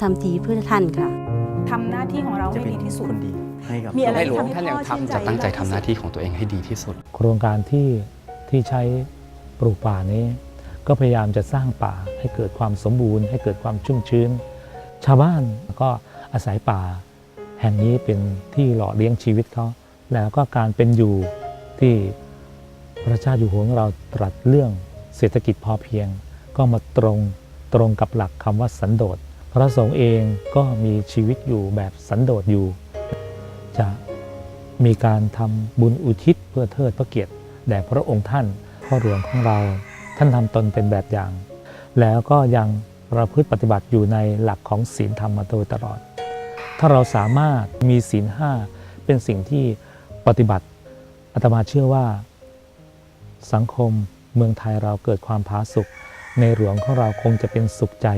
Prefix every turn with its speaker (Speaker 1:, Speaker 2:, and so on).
Speaker 1: ทำทีเพื่อท่านค่ะ
Speaker 2: ทำหน้าที่ของเรา
Speaker 3: จะ
Speaker 2: ให้
Speaker 3: เป็น
Speaker 2: ดีที่สุด
Speaker 3: คนดีให้กับ
Speaker 2: มีอะไร
Speaker 4: ในหลวง
Speaker 2: ที่
Speaker 4: ท่านยัง
Speaker 2: ทำให้พ่อชื่นใจ
Speaker 4: ทำจะตั้งใจทำหน้าที่ของตัวเองให้ดีที่สุด
Speaker 5: โครงการที่ที่ใช้ปลูกป่านี้ ก็พยายามจะสร้างป่าให้เกิดความสมบูรณ์ ให้เกิดความชุ่มชื้น ชาวบ้านก็อาศัยป่า แห่งนี้เป็นที่หล่อเลี้ยงชีวิตเขาแล้วก็การเป็นอยู่ที่พระเจ้าอยู่หัวของเราตรัสเรื่องเศรษฐกิจพอเพียง ก็มาตรงตรงกับหลักคำว่าสันโดษ พระสงฆ์เองก็มีชีวิตอยู่แบบสันโดษอยู่ จะมีการทำบุญอุทิศเพื่อเทิดพระเกียรติแด่พระองค์ท่านพ่อหลวงของเรา ท่านทำตนเป็นแบบอย่าง แล้วก็ยังประพฤติปฏิบัติอยู่ในหลักของศีลธรรมมาโดยตลอด ถ้าเราสามารถมีศีลห้าเป็นสิ่งที่ปฏิบัติอาตมาเชื่อว่า สังคมเมืองไทยเราเกิดความผาสุกในหลวงของเราคงจะเป็นสุขใจ